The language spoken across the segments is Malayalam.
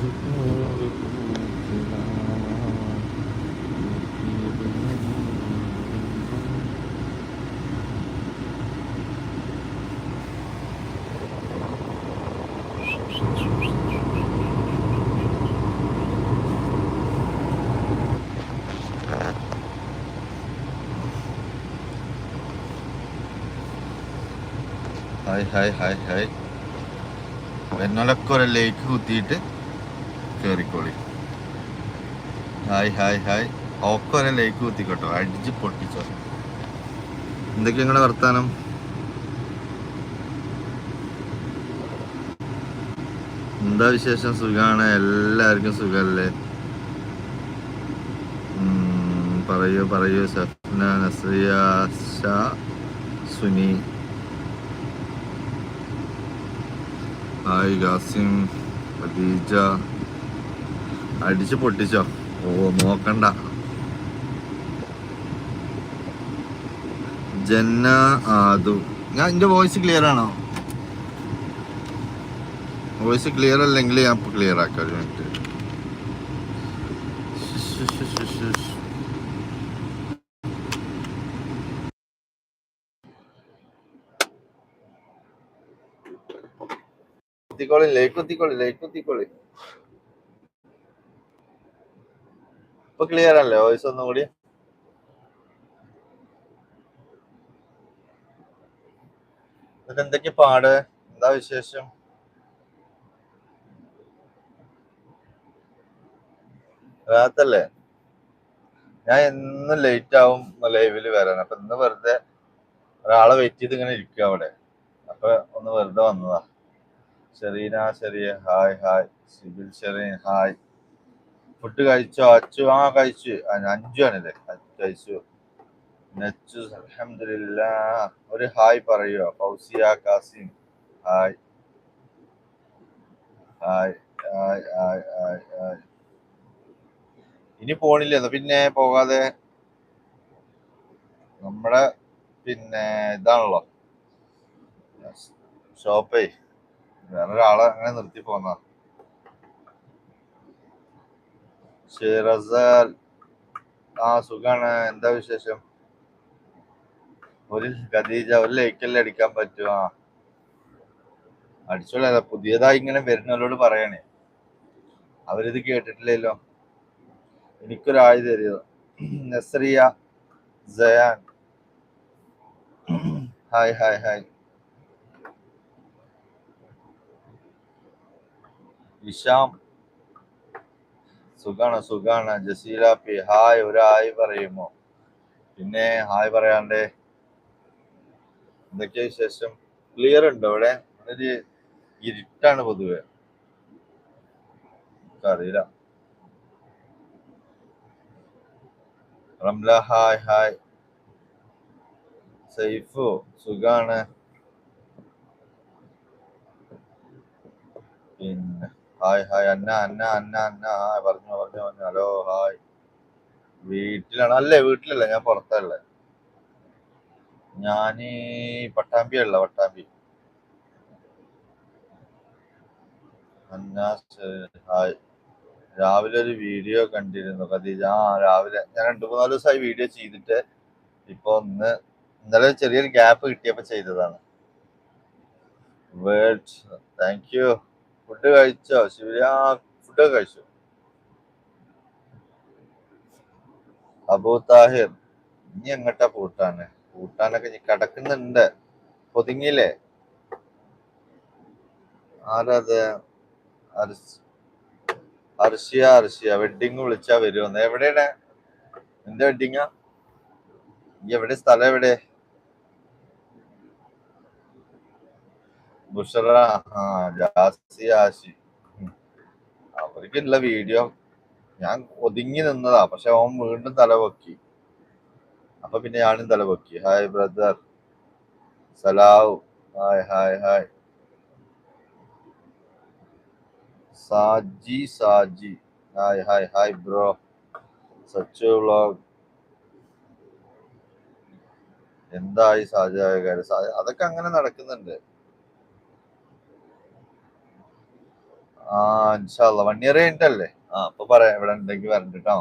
ഹായ് ഹായ് ഹായ് ഹായ് വെണ്ണലൊക്കെ ഒരു ലേക്ക് കുത്തിയിട്ട് കയറിക്കോളി ഹായ് ഹായ് ഹായ്. ഒക്കെ ഒരു ലേക്ക് കുത്തിക്കോട്ടോ. അടിച്ച് പൊട്ടിച്ചോ. എന്തൊക്കെ നിങ്ങളുടെ വർത്താനം? എന്താ വിശേഷം? സുഖാണ്. എല്ലാവർക്കും പറയോ പറയൂ പറയൂ. സഫ്ന നസ്രിയ ഷാ സുനി. ഹായ് ഗാസിം ഖദീജ. അടിച്ച് പൊട്ടിച്ചോ? ഓ നോക്കണ്ട. ജന്ന ആദു. ഞാൻ എന്റെ വോയിസ് ക്ലിയർ ആണോ? വോയിസ് ക്ലിയർ അല്ലെങ്കിൽ ഞാൻ ക്ലിയർ ആക്കാം ഒരു ശ്ശ് ശ്ശ് ശ്ശ്. കുത്തിക്കോളി ലേക്ക് കുത്തിക്കോളി ലേക്ക് കുത്തിക്കോളി ഇപ്പൊ ക്ലിയർ അല്ലേ? വോയിസ് ഒന്നും കൂടി. എന്നിട്ട് പാട്? എന്താ വിശേഷം? റാത്തല്ലേ? ഞാൻ എന്നും ലേറ്റ് ആവും ലൈവിൽ വരാൻ. അപ്പൊ ഇന്ന് വെറുതെ ഒരാളെ വെയിറ്റ് ചെയ്ത് ഇങ്ങനെ ഇരിക്കുക അവിടെ. അപ്പൊ ഒന്ന് വെറുതെ വന്നതാ. Shereena Sheriya hi hi. Sibil Shereen hi. Food കഴിച്ചോ? അച്ചു ആ കഴിച്ചു. അഞ്ചു ആണല്ലേ? കഴിച്ചു. നെച്ചു അലഹമില്ല ഒരു ഹായ് പറയുക Fousiya Kasim hi. Hi hi hi hi hi. ഇനി പോണില്ല. പിന്നെ പോകാതെ നമ്മുടെ പിന്നെ ഇതാണല്ലോ. ഷോപ്പേ. വേറൊരാളെ അങ്ങനെ നിർത്തി പോന്ന. ഷിറസാൽ ആ സുഖാണ്. എന്താ വിശേഷം? ഒരു ഖദീജ ഒരു ലൈക്കല്ലേ അടിക്കാൻ പറ്റുമോ ആ. അടിച്ചോളാം. പുതിയതായി ഇങ്ങനെ വരുന്നവരോട് പറയണേ. അവരിത് കേട്ടിട്ടില്ലല്ലോ. എനിക്കൊരാഴ് തരുമോ Nazriya Jayan hi hi hi. Isham സുഖാണ് സുഖാണ്. ജസീല പി ഹായ് ഒരു ഹായ് പറയുമോ? പിന്നെ ഹായ് പറയാണ്ടേ. എന്തൊക്കെയാ വിശേഷം? ക്ലിയർ ഉണ്ടോ ഇവിടെ ഒരു ഇരുട്ടാണ് പൊതുവെ. അറിയില്ല റംല ഹായ് ഹായ്. സൈഫു സുഖാണ് പിന്നെ hi hi Anna Anna Anna Anna. Hi പറഞ്ഞു പറഞ്ഞു പറഞ്ഞു. Hello hi. വീട്ടിലാണ്. അല്ലേ വീട്ടിലല്ല ഞാൻ പുറത്തല്ലേ. ഞാൻ പട്ടാമ്പി. അല്ല പട്ടാമ്പി ഹായ്. രാവിലെ ഒരു വീഡിയോ കണ്ടിരുന്നു ഖദീജ. ആ രാവിലെ. ഞാൻ രണ്ടു മൂന്നാൽ ദിവസമായി വീഡിയോ ചെയ്തിട്ട് ഇപ്പൊ ഒന്ന് ഇന്നലെ ചെറിയൊരു ഗ്യാപ്പ് കിട്ടിയപ്പോ ചെയ്തതാണ്. വേൾഡ് താങ്ക് യു ഫുഡ് കഴിച്ചോ? ശിവര ഫുഡ് കഴിച്ചു? അബൂ താഹിർ ഇനി എങ്ങട്ടാ പൂട്ടാന്? പൂട്ടാനൊക്കെ കിടക്കുന്നുണ്ട്. പൊതുങ്ങിയില്ലേ ആരത് അർഷിയ അർഷിയ. വെഡിങ് വിളിച്ചാ വരുമെന്ന് എവിടെയാണ്? നിന്റെ വെഡിങ്ങാ എവിടെ സ്ഥലം എവിടെ? ബുഷറ ആ. അവർക്കുള്ള വീഡിയോ. ഞാൻ ഒതുങ്ങി നിന്നതാ. പക്ഷെ അവൻ വീണ്ടും തലപൊക്കി അപ്പൊ പിന്നെ ഞാനും തലപൊക്കി hi brother Salav. Hi hi hi Saji Saji. Hi hi hi bro Sachu vlog എന്തായി സാജായ കാര്യം? അതൊക്കെ അങ്ങനെ നടക്കുന്നുണ്ട്. ആ ഇൻഷാല്ല വൺ ഇയർ കഴിഞ്ഞിട്ടല്ലേ? ആ അപ്പൊ പറയാം. ഇവിടെ ഉണ്ടെങ്കിൽ വരണ്ട കേട്ടോ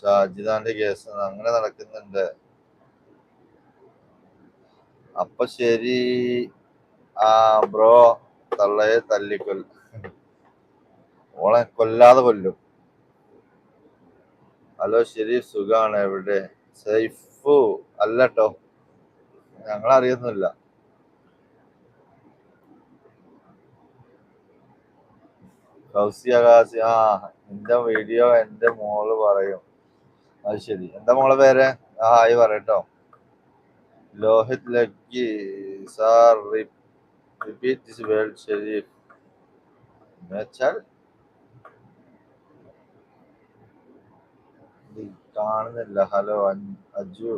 ഷാജിദാന്റെ കേസ് അങ്ങനെ നടക്കുന്നുണ്ട്. അപ്പൊ ശരി. ആ ബ്രോ തള്ളയെ തല്ലിക്കൊല്ല ഓളെ കൊല്ലാതെ കൊല്ലും. ഹലോ ശരി. സുഖാണ് എവിടെ? സൈഫു. അല്ലട്ടോ. ഞങ്ങൾ അറിയുന്നില്ല കൗസിയ കാസി ആ നിന്റെ വീഡിയോ എന്റെ മോൾ പറയും. അത് ശരി. എന്താ മോളെ പേര്? ആ ആയി പറയട്ടോ. Lohith Lucky. Sir repeat this world Sharif. എന്നുവെച്ചാൽ കാണുന്നില്ല. Hello Aju.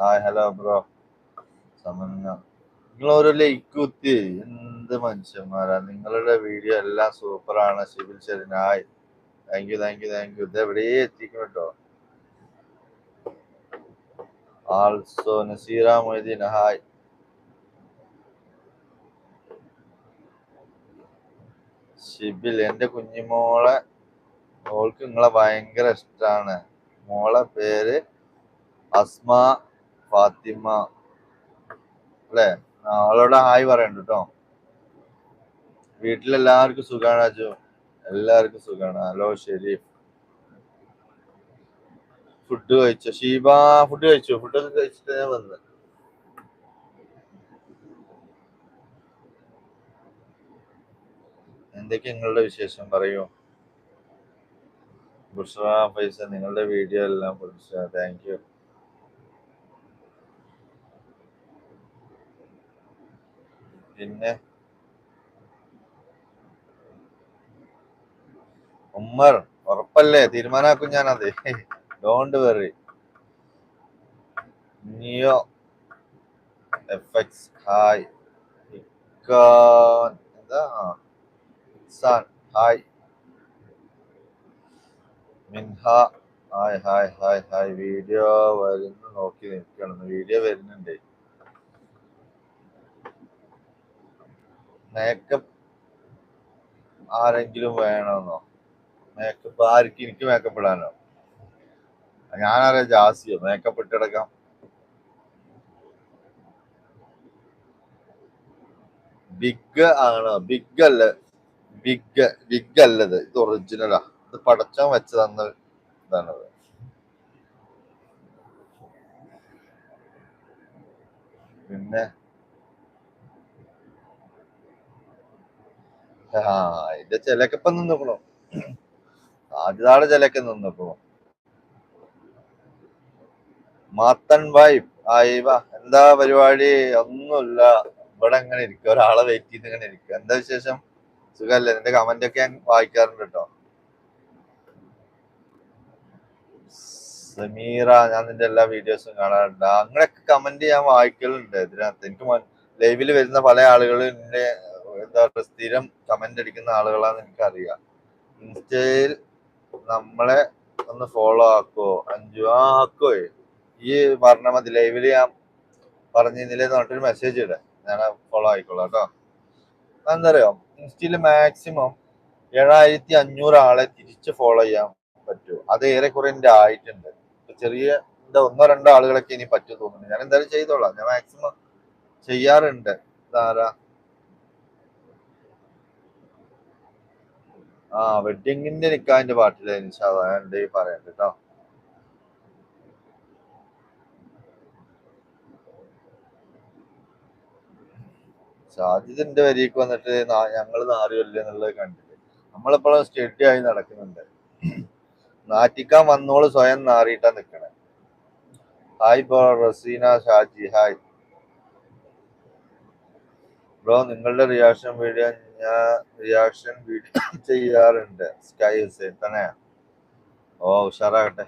Hi hello bro. Samanya നിങ്ങൾ ഓരോ ലൈക്ക് കുത്തി എന്ത് മനുഷ്യന്മാരാ. നിങ്ങളുടെ വീഡിയോ എല്ലാം സൂപ്പറാണ്. സിവിൽ ശരി hi thank you thank you thank you ഇത് എവിടെയേ എത്തിക്കണം കേട്ടോ. ആൾസോ നസീറ മൊയ്തീൻ. ഹായ്. ഷിബിൽ എന്റെ കുഞ്ഞിമോളെ മോൾക്ക് നിങ്ങളെ ഭയങ്കര ഇഷ്ടമാണ് മോളെ പേര് അസ്മ ഫാത്തിമ. അല്ലേ? അവളോട് ഹായ് പറയണ്ട കേട്ടോ വീട്ടിലെല്ലാവർക്കും സുഖാണ് അജു എല്ലാവർക്കും സുഖാണ്. ഹലോ ശരി. ഫുഡ് കഴിച്ചോ? ഷീബ ഫുഡ് കഴിച്ചു? ഫുഡൊക്കെ കഴിച്ചിട്ട് ഞാൻ വന്നത് എന്തൊക്കെ നിങ്ങളുടെ വിശേഷം? പറയൂ. ബുഷ പൈസ നിങ്ങളുടെ വീഡിയോ എല്ലാം താങ്ക് യു പിന്നെ ഉമ്മർ ഉറപ്പല്ലേ? തീരുമാനാക്കും ഞാൻ ഞാനത് don't worry Neo F X hi എന്താ? Hi Minha. Hi hi hi hi video വരുന്നു. നോക്കി നിൽക്കണം വീഡിയോ വരുന്നുണ്ട്. മേക്കപ്പ് ആരെങ്കിലും വേണമെന്നോ മേക്കപ്പ് ആർക്ക് എനിക്ക് മേക്കപ്പ് ഇടാനോ? ഞാനറിയാം ജാസിയോ? മേക്കപ്പ് ഇട്ടെടുക്കാം. ബിഗ് ആണ്? ബിഗ് അല്ല. ബിഗ് ബിഗ് അല്ലത്. ഇത് ഒറിജിനലാ ഇത് പടച്ചാൻ വെച്ച് തന്ന ഇതാണത് പിന്നെ ആ ഇതിന്റെ ചിലക്ക് ഇപ്പൊ നിന്നോക്കണോ. ആദ്യതാളെ ചിലക്ക് നിന്നോക്കണോ. മാത്തൻ വൈബ്. ആയി വാ എന്താ പരിപാടി? ഒന്നുമില്ല. ഇവിടെ ഇങ്ങനെ ഇരിക്കുക ഒരാളെ വെയിറ്റ് ചെയ്ത് ഇങ്ങനെ ഇരിക്കുക എന്താ വിശേഷം? സുഖല്ലേ? നിന്റെ കമന്റ് ഒക്കെ ഞാൻ വായിക്കാറുണ്ട് കേട്ടോ. സമീറ ഞാൻ നിന്റെ എല്ലാ വീഡിയോസും കാണാറുണ്ട്. അങ്ങനെയൊക്കെ കമന്റ് ഞാൻ വായിക്കലുണ്ട് ഇതിനകത്ത്. എനിക്ക് ലൈവിൽ വരുന്ന പല ആളുകളും എന്റെ എന്താ പറയുക സ്ഥിരം കമന്റ് അടിക്കുന്ന ആളുകളാന്ന് എനിക്കറിയാം. ഇൻസ്റ്റയിൽ നമ്മളെ ഒന്ന് ഫോളോ ആക്കോ അഞ്ചു ആക്കോ. ഈ പറഞ്ഞ മതി. ലൈവിൽ ഞാൻ പറഞ്ഞതിലെ പറഞ്ഞിട്ടൊരു മെസ്സേജ് ഇടാം. ഞാൻ ഫോളോ ആയിക്കോളാം കേട്ടോ. എന്താ അറിയോ ഇൻസ്റ്റയിൽ മാക്സിമം ഏഴായിരത്തി അഞ്ഞൂറ് ആളെ തിരിച്ച് ഫോളോ ചെയ്യാൻ പറ്റുമോ അത് ഏറെക്കുറെ എന്റെ ആയിട്ടുണ്ട്. ചെറിയ എന്താ ഒന്നോ രണ്ടോ ആളുകളൊക്കെ ഇനി പറ്റും തോന്നുന്നു. ഞാൻ എന്തായാലും ചെയ്തോളാം. ഞാൻ മാക്സിമം ചെയ്യാറുണ്ട്. ഇതാരാ? ആ വെഡിങ്ങിന്റെ നിക്കാന്റെ പാട്ടിലെ ഇൻഷാല്ല ഞാൻ ഉണ്ടെങ്കിൽ പറയാം കേട്ടോ സാധ്യതന്റെ വരിക്ക് വന്നിട്ട് ഞങ്ങൾ നാറിയല്ലേ എന്നുള്ളത് കണ്ടില്ലേ? നമ്മളിപ്പോഴും സ്റ്റഡി ആയി നടക്കുന്നുണ്ട്. നാറ്റിക്കാൻ വന്നോൾ സ്വയം നാറിയിട്ടാ നിക്കണേ. Hi bro Razeena Shaji hi. Bro നിങ്ങളുടെ റിയാക്ഷൻ വീഡിയോ ഞാൻ റിയാക്ഷൻ വീഡിയോ ചെയ്യാറുണ്ട്. സ്കൈ ഹുസൈൻ തന്നെയാ ഓ ഉഷാറാകട്ടെ.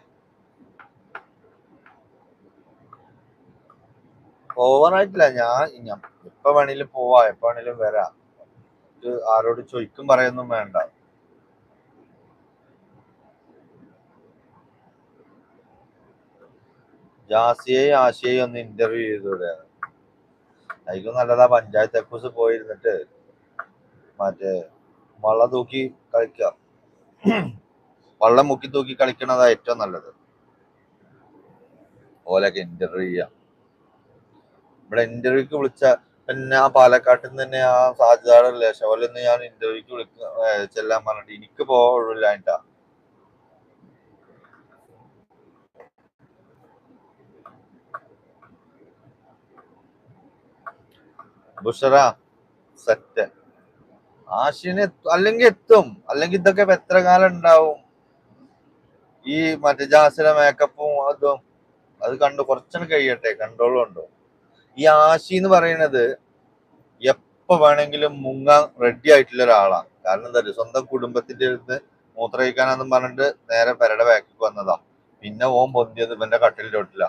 ഓവറായിട്ടില്ല ഞാൻ ഞാൻ എപ്പോ വേണേലും പോവാ. എപ്പോ വേണേലും വരാം. ആരോട് ചോദിക്കും പറയൊന്നും വേണ്ട. ജാസിയെയും ആശയെയും ഒന്ന് ഇന്റർവ്യൂ ചെയ്തൂടെ. അതിക്കും നല്ലതാ. പഞ്ചായത്ത് എക്കൂസ് പോയിരുന്നിട്ട്. മറ്റേ വള്ള തൂക്കി കളിക്കുക വള്ളം മുക്കി തൂക്കി കളിക്കണതാ ഏറ്റവും നല്ലത്. ഓലൊക്കെ ഇന്റർവ്യൂ ചെയ്യാം. ഇവിടെ ഇന്റർവ്യൂക്ക് വിളിച്ച പിന്നെ ആ പാലക്കാട്ടിൽ നിന്ന് തന്നെ ആ സാധ്യതകളല്ലേ ഷോലൊന്ന് ഞാൻ ഇന്റർവ്യൂക്ക് വിളിക്ക ചെല്ലാൻ പറഞ്ഞിട്ട് എനിക്ക് പോവില്ലായിട്ടാ ബുഷറ സെറ്റ് ആഷിന് അല്ലെങ്കിൽ എത്തും. അല്ലെങ്കിൽ ഇതൊക്കെ എത്ര കാലം ഉണ്ടാവും ഈ മറ്റേ ജാസിലെ മേക്കപ്പും അതും അത് കണ്ടു കുറച്ചൊന്ന് കഴിയട്ടെ കണ്ട്രോളും ഉണ്ടോ ഈ ആശി എന്ന് പറയുന്നത് എപ്പോ വേണമെങ്കിലും മുങ്ങാൻ റെഡി ആയിട്ടുള്ള ഒരാളാണ് കാരണം എന്താ സ്വന്തം കുടുംബത്തിന്റെ അടുത്ത് മൂത്രയിക്കാനെന്ന് പറഞ്ഞിട്ട് നേരെ പെരടെ ബാക്കിൽ വന്നതാ. പിന്നെ ഓൻ പൊന്തിയത് ഇവന്റെ കട്ടിൽ തൊട്ടില്ല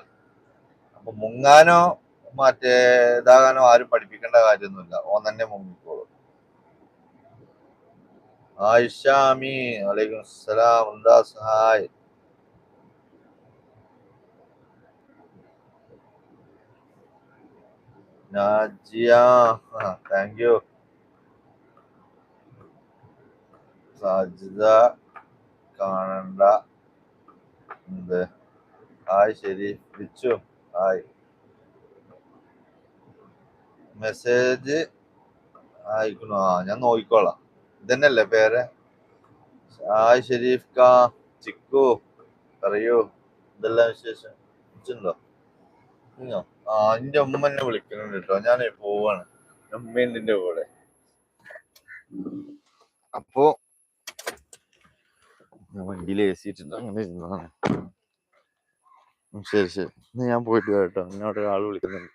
അപ്പൊ മുങ്ങാനോ മറ്റേ ഇതാകാനോ ആരും പഠിപ്പിക്കേണ്ട കാര്യമൊന്നുമില്ല. ഓൻ തന്നെ മുങ്ങിക്കോളും. ആയിഷാമി വലൈക്കും അസ്സലാം എന്താ സഹായ്. നാജിയ താങ്ക് യു സാജിത കാണണ്ട. എന്ത്? ഹായ് ശരി. വിച്ചു ഹായ്. മെസ്സേജ് അയക്കണോ ആ ഞാൻ നോക്കിക്കോളാം. ഇതന്നെയല്ലേ പേര്? ഷായ് ഷെരീഫ് കാ ചിക്കു പറയൂ. ഇതെല്ലാം വിശേഷം. ഇഞ്ഞോ? ആ എന്റെ ഉമ്മ എന്നെ വിളിക്കുന്നുണ്ട് കേട്ടോ. ഞാൻ പോവാണ്. ഉമ്മേന്റെ കൂടെ. അപ്പോ വണ്ടിയിൽ ഏസിയിട്ടുണ്ട് അങ്ങനെ ഇരുന്നതാണ്. ശരി ശരി. ഞാൻ പോയിട്ട് കേട്ടോ എന്നോട് ആൾ വിളിക്കുന്നുണ്ട്.